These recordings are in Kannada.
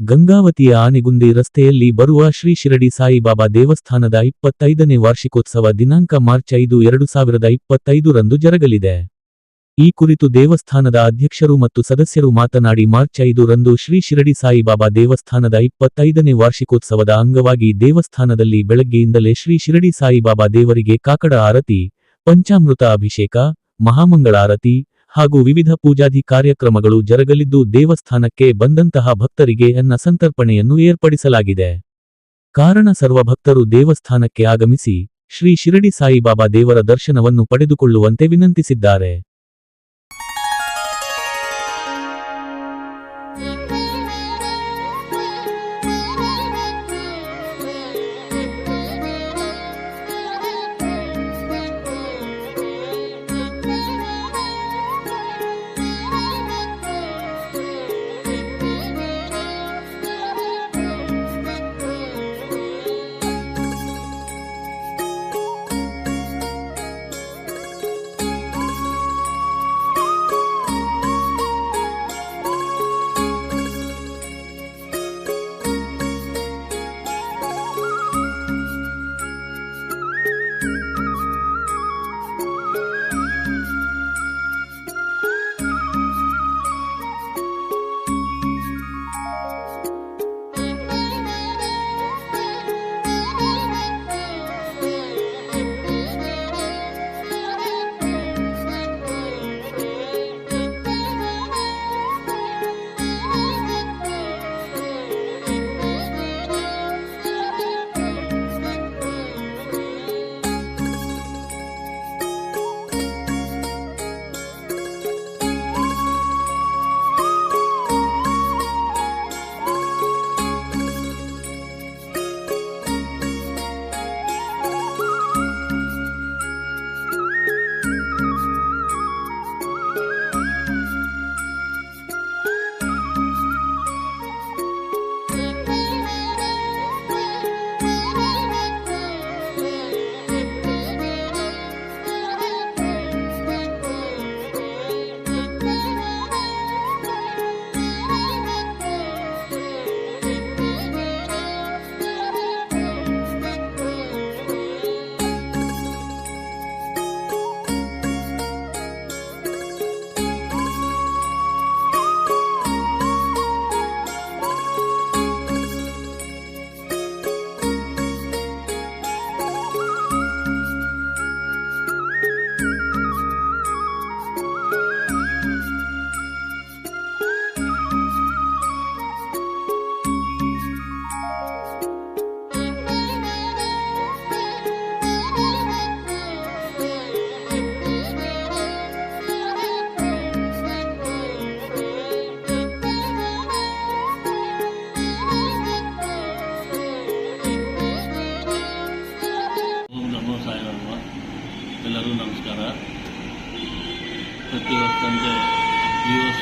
ಗಂಗಾವತಿಯ ಆನೆಗುಂದಿ ರಸ್ತೆಯಲ್ಲಿ ಬರುವ ಶ್ರೀ ಶಿರಡಿ ಸಾಯಿಬಾಬಾ ದೇವಸ್ಥಾನದ ಇಪ್ಪತ್ತೈದನೇ ವಾರ್ಷಿಕೋತ್ಸವ ದಿನಾಂಕ ಮಾರ್ಚ್ ಐದು, ಎರಡು ಸಾವಿರದ ಇಪ್ಪತ್ತೈದರಂದು ಜರಗಲಿದೆ. ಈ ಕುರಿತು ದೇವಸ್ಥಾನದ ಅಧ್ಯಕ್ಷರು ಮತ್ತು ಸದಸ್ಯರು ಮಾತನಾಡಿ ಮಾರ್ಚ್ ಐದು ರಂದು ಶ್ರೀ ಶಿರಡಿ ಸಾಯಿಬಾಬಾ ದೇವಸ್ಥಾನದ ಇಪ್ಪತ್ತೈದನೇ ವಾರ್ಷಿಕೋತ್ಸವದ ಅಂಗವಾಗಿ ದೇವಸ್ಥಾನದಲ್ಲಿ ಬೆಳಗ್ಗೆಯಿಂದಲೇ ಶ್ರೀ ಶಿರಡಿ ಸಾಯಿಬಾಬಾ ದೇವರಿಗೆ ಕಾಕಡ ಆರತಿ, ಪಂಚಾಮೃತ ಅಭಿಷೇಕ ಮಹಾಮಂಗಳಾರತಿ ಹಾಗೂ ವಿವಿಧ ಪೂಜಾದಿ ಕಾರ್ಯಕ್ರಮಗಳು ಜರಗಲಿದ್ದು ದೇವಸ್ಥಾನಕ್ಕೆ ಬಂದಂತಹ ಭಕ್ತರಿಗೆ ಅನ್ನ ಸಂತರ್ಪಣೆಯನ್ನು ಏರ್ಪಡಿಸಲಾಗಿದೆ. ಕಾರಣ ಸರ್ವ ಭಕ್ತರು ದೇವಸ್ಥಾನಕ್ಕೆ ಆಗಮಿಸಿ ಶ್ರೀ ಶಿರಡಿ ಸಾಯಿಬಾಬಾ ದೇವರ ದರ್ಶನವನ್ನು ಪಡೆದುಕೊಳ್ಳುವಂತೆ ವಿನಂತಿಸಿದ್ದಾರೆ.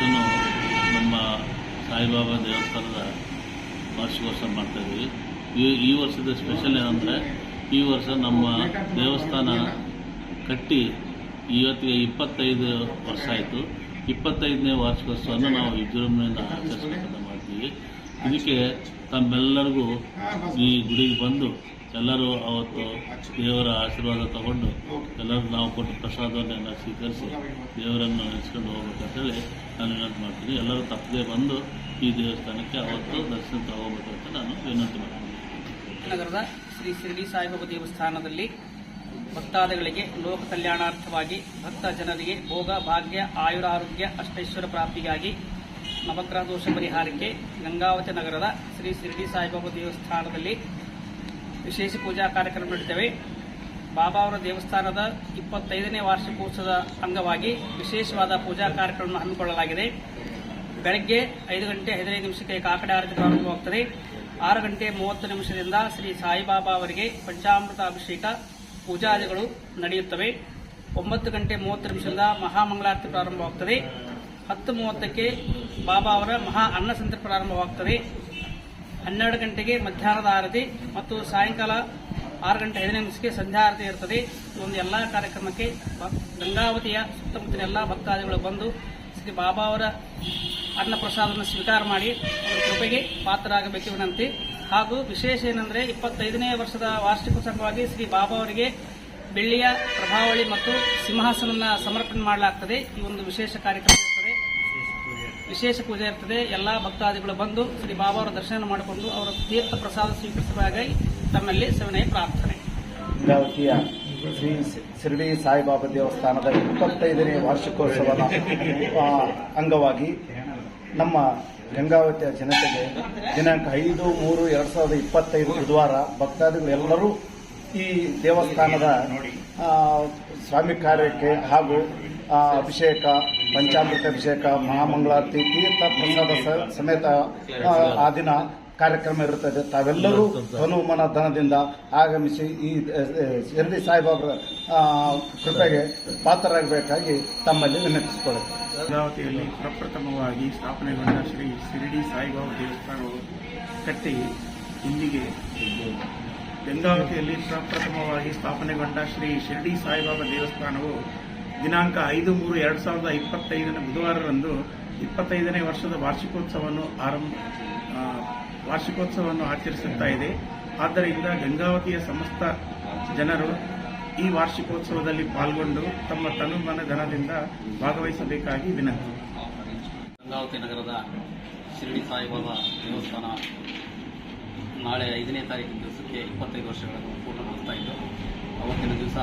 ವರ್ಷವೂ ನಮ್ಮ ಸಾಯಿಬಾಬಾ ದೇವಸ್ಥಾನದ ವಾರ್ಷಿಕೋತ್ಸವ ಮಾಡ್ತಾಯಿದ್ವಿ ಈ ಈ ವರ್ಷದ ಸ್ಪೆಷಲ್ ಏನಂದರೆ, ಈ ವರ್ಷ ನಮ್ಮ ದೇವಸ್ಥಾನ ಕಟ್ಟಿ ಇವತ್ತಿಗೆ ಇಪ್ಪತ್ತೈದು ವರ್ಷ ಆಯಿತು. ಇಪ್ಪತ್ತೈದನೇ ವಾರ್ಷಿಕೋತ್ಸವನ ನಾವು ವಿಜೃಂಭಣೆಯಿಂದ ಆಚರಿಸ್ಬೇಕಂತ ಮಾಡ್ತೀವಿ. ಇದಕ್ಕೆ ತಮ್ಮೆಲ್ಲರಿಗೂ ಈ ಗುಡಿಗೆ ಬಂದು ಎಲ್ಲರೂ ಅವತ್ತು ದೇವರ ಆಶೀರ್ವಾದ ತಗೊಂಡು ಎಲ್ಲರೂ ನಾವು ಕೊಟ್ಟ ಪ್ರಸಾದವನ್ನೆಲ್ಲ ಸ್ವೀಕರಿಸಿ ದೇವರನ್ನು ನೆನೆಸ್ಕೊಂಡು ಹೋಗ್ಬೇಕಂತೇಳಿ ನಾನು ವಿನಂತಿ ಮಾಡ್ತೀನಿ. ಎಲ್ಲರೂ ತಪ್ಪದೆ ಬಂದು ಈ ದೇವಸ್ಥಾನಕ್ಕೆ ಅವತ್ತು ದರ್ಶನ ತಗೋಬೇಕಂತ ನಾನು ವಿನಂತಿ ಮಾಡ್ತೀನಿ. ನಗರದ ಶ್ರೀ ಶಿರಡಿ ಸಾಯಿಬಾಬಾ ದೇವಸ್ಥಾನದಲ್ಲಿ ಭಕ್ತಾದಿಗಳಿಗೆ ಲೋಕ ಕಲ್ಯಾಣಾರ್ಥವಾಗಿ ಭಕ್ತ ಜನರಿಗೆ ಭೋಗ, ಭಾಗ್ಯ, ಆಯುರ ಆರೋಗ್ಯ ಅಷ್ಟೈಶ್ವರ ಪ್ರಾಪ್ತಿಗಾಗಿ ನವಗ್ರಹ ದೋಷ ಪರಿಹಾರಕ್ಕೆ ಗಂಗಾವತಿ ನಗರದ ಶ್ರೀ ಶಿರಡಿ ಸಾಯಿಬಾಬಾ ದೇವಸ್ಥಾನದಲ್ಲಿ ವಿಶೇಷ ಪೂಜಾ ಕಾರ್ಯಕ್ರಮ ನಡೀತವೆ ಬಾಬಾ ಅವರ ದೇವಸ್ಥಾನದ ಇಪ್ಪತ್ತೈದನೇ ವಾರ್ಷಿಕೋತ್ಸವದ ಅಂಗವಾಗಿ ವಿಶೇಷವಾದ ಪೂಜಾ ಕಾರ್ಯಕ್ರಮವನ್ನು ಹಮ್ಮಿಕೊಳ್ಳಲಾಗಿದೆ. ಬೆಳಗ್ಗೆ ಐದು ಗಂಟೆ ಹದಿನೈದು ನಿಮಿಷಕ್ಕೆ ಕಾಕಡ ಆರತಿ ಪ್ರಾರಂಭವಾಗುತ್ತದೆ. ಆರು ಗಂಟೆ ಮೂವತ್ತು ನಿಮಿಷದಿಂದ ಶ್ರೀ ಸಾಯಿಬಾಬಾ ಅವರಿಗೆ ಪಂಚಾಮೃತ ಅಭಿಷೇಕ ಪೂಜಾದಿಗಳು ನಡೆಯುತ್ತವೆ. ಒಂಬತ್ತು ಗಂಟೆ ಮೂವತ್ತು ನಿಮಿಷದಿಂದ ಮಹಾಮಂಗಳಾರತಿ ಪ್ರಾರಂಭವಾಗುತ್ತದೆ. ಹತ್ತು ಮೂವತ್ತಕ್ಕೆ ಬಾಬಾ ಅವರ ಮಹಾ ಅನ್ನಸಂತರ್ಪಣೆ ಪ್ರಾರಂಭವಾಗುತ್ತದೆ ಹನ್ನೆರಡು ಗಂಟೆಗೆ ಮಧ್ಯಾಹ್ನದ ಆರತಿ ಮತ್ತು ಸಾಯಂಕಾಲ ಆರು ಗಂಟೆ ಐದನೇ ನಿಮಿಷಕ್ಕೆ ಸಂಧ್ಯಾ ಆರತಿ ಇರುತ್ತದೆ ಈ ಒಂದು ಎಲ್ಲ ಕಾರ್ಯಕ್ರಮಕ್ಕೆ ಗಂಗಾವತಿಯ ಸುತ್ತಮುತ್ತಲಿನ ಎಲ್ಲ ಭಕ್ತಾದಿಗಳು ಬಂದು ಶ್ರೀ ಬಾಬಾ ಅವರ ಅನ್ನ ಪ್ರಸಾದವನ್ನು ಸ್ವೀಕಾರ ಮಾಡಿ ಅವರ ಕೃಪೆಗೆ ಪಾತ್ರರಾಗಬೇಕು ವಿನಂತಿ ಹಾಗೂ ವಿಶೇಷ ಏನಂದ್ರೆ ಇಪ್ಪತ್ತೈದನೇ ವರ್ಷದ ವಾರ್ಷಿಕೋತ್ಸವವಾಗಿ ಶ್ರೀ ಬಾಬಾ ಅವರಿಗೆ ಬೆಳ್ಳಿಯ ಪ್ರಭಾವಳಿ ಮತ್ತು ಸಿಂಹಾಸನನ್ನ ಸಮರ್ಪಣೆ ಮಾಡಲಾಗ್ತದೆ. ಈ ಒಂದು ವಿಶೇಷ ಕಾರ್ಯಕ್ರಮ ಇರ್ತದೆ ವಿಶೇಷ ಪೂಜೆ ಇರ್ತದೆ. ಎಲ್ಲ ಭಕ್ತಾದಿಗಳು ಬಂದು ಶ್ರೀ ಬಾಬಾವರ ದರ್ಶನ ಮಾಡಿಕೊಂಡು ಅವರ ತೀರ್ಥ ಪ್ರಸಾದ ಸ್ವೀಕರಿಸುವಾಗ ತಮ್ಮಲ್ಲಿ ಸವಿನಯ ಪ್ರಾರ್ಥನೆ. ಗಂಗಾವತಿಯ ಶ್ರೀ ಶಿರಡಿ ಸಾಯಿಬಾಬಾ ದೇವಸ್ಥಾನದ ಇಪ್ಪತ್ತೈದನೇ ವಾರ್ಷಿಕೋತ್ಸವದ ಅಂಗವಾಗಿ ನಮ್ಮ ಗಂಗಾವತಿಯ ಜನತೆಗೆ ದಿನಾಂಕ ಐದು ಮೂರು ಎರಡ್ ಸಾವಿರದ ಇಪ್ಪತ್ತೈದು ಬುಧವಾರ ಭಕ್ತಾದಿಗಳು ಎಲ್ಲರೂ ಈ ದೇವಸ್ಥಾನದ ಸ್ವಾಮಿ ಕಾರ್ಯಕ್ಕೆ ಹಾಗೂ ಅಭಿಷೇಕ ಪಂಚಾಮೃತ ಅಭಿಷೇಕ ಮಹಾಮಂಗಳಾರತಿ ತೀರ್ಥ ಪ್ರಸಾದ ಸಮೇತ ಆ, ದಿನ ಕಾರ್ಯಕ್ರಮ ಇರುತ್ತದೆ. ತಾವೆಲ್ಲರೂ ಹನುಮನ ಧನದಿಂದ ಆಗಮಿಸಿ ಈ ಶಿರಡಿ ಸಾಯಿಬಾಬರ ಕೃಪೆಗೆ ಪಾತ್ರರಾಗಬೇಕಾಗಿ ತಮ್ಮಲ್ಲಿ ವಿನಂತಿಸಿಕೊಳ್ಳುತ್ತೆ ಪ್ರಪ್ರಥಮವಾಗಿ ಸ್ಥಾಪನೆಗೊಂಡ ಶ್ರೀ ಶಿರಡಿ ಸಾಯಿಬಾಬಾ ದೇವಸ್ಥಾನವು ಕಟ್ಟಿ ಇಲ್ಲಿಗೆ ಗಂಗಾವತಿಯಲ್ಲಿ ಪ್ರಪ್ರಥಮವಾಗಿ ಸ್ಥಾಪನೆಗೊಂಡ ಶ್ರೀ ಶಿರಡಿ ಸಾಯಿಬಾಬಾ ದೇವಸ್ಥಾನವು ದಿನಾಂಕ ಐದು ಮೂರು ಎರಡು ಸಾವಿರದ ಇಪ್ಪತ್ತೈದನೇ ಬುಧವಾರರಂದು ಇಪ್ಪತ್ತೈದನೇ ವರ್ಷದ ವಾರ್ಷಿಕೋತ್ಸವವನ್ನು ಆರಂಭ ವಾರ್ಷಿಕೋತ್ಸವವನ್ನು ಆಚರಿಸುತ್ತಾ ಇದೆ. ಆದ್ದರಿಂದ ಗಂಗಾವತಿಯ ಸಮಸ್ತ ಜನರು ಈ ವಾರ್ಷಿಕೋತ್ಸವದಲ್ಲಿ ಪಾಲ್ಗೊಂಡು ತಮ್ಮ ತನುಮನ ಧನದಿಂದ ಭಾಗವಹಿಸಬೇಕಾಗಿ ವಿನಂತಿ. ಗಂಗಾವತಿ ನಗರದ ಶಿರಡಿ ಸಾಯಿಬಾಬಾ ದೇವಸ್ಥಾನ ನಾಳೆ ಐದನೇ ತಾರೀಕಿನ ದಿವಸಕ್ಕೆ ಇಪ್ಪತ್ತೈದು ವರ್ಷಗಳನ್ನು ಪೂರ್ಣಗೊಳಿಸ್ತಾ ಇದ್ದು, ಅವತ್ತಿನ ದಿವಸ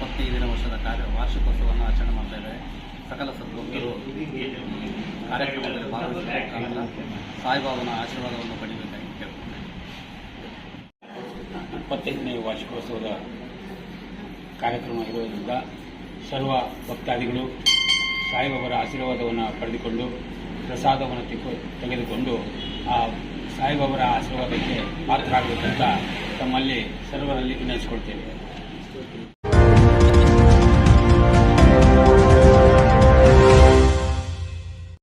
ಇಪ್ಪತ್ತೈದನೇ ವರ್ಷದ ಕಾರ್ಯ ವಾರ್ಷಿಕೋತ್ಸವವನ್ನು ಆಚರಣೆ ಮಾಡ್ತಾ ಇದ್ದಾರೆ. ಸಕಲ ಸದ್ಭಕ್ತರು ಕಾರ್ಯಕ್ರಮದಲ್ಲಿ ಭಾಗವಹಿಸಿದ ಸಾಯಿಬಾಬನ ಆಶೀರ್ವಾದವನ್ನು ಪಡೆಯಬೇಕಾಗಿ ಕೇಳ್ಕೊಳ್ತೇನೆ. ಇಪ್ಪತ್ತೈದನೇ ವಾರ್ಷಿಕೋತ್ಸವದ ಕಾರ್ಯಕ್ರಮ ಇರುವುದರಿಂದ ಸರ್ವ ಭಕ್ತಾದಿಗಳು ಸಾಯಿಬಾಬರ ಆಶೀರ್ವಾದವನ್ನು ಪಡೆದುಕೊಂಡು ಪ್ರಸಾದವನ್ನು ತೆಗೆದು ತೆಗೆದುಕೊಂಡು ಆ ಸಾಯಿಬಾಬರ ಆಶೀರ್ವಾದಕ್ಕೆ ಪಾತ್ರರಾಗಬೇಕಂತ ತಮ್ಮಲ್ಲಿ ಸರ್ವರಲ್ಲಿ ವಿನಂತಿಸಿಕೊಳ್ತೇವೆ.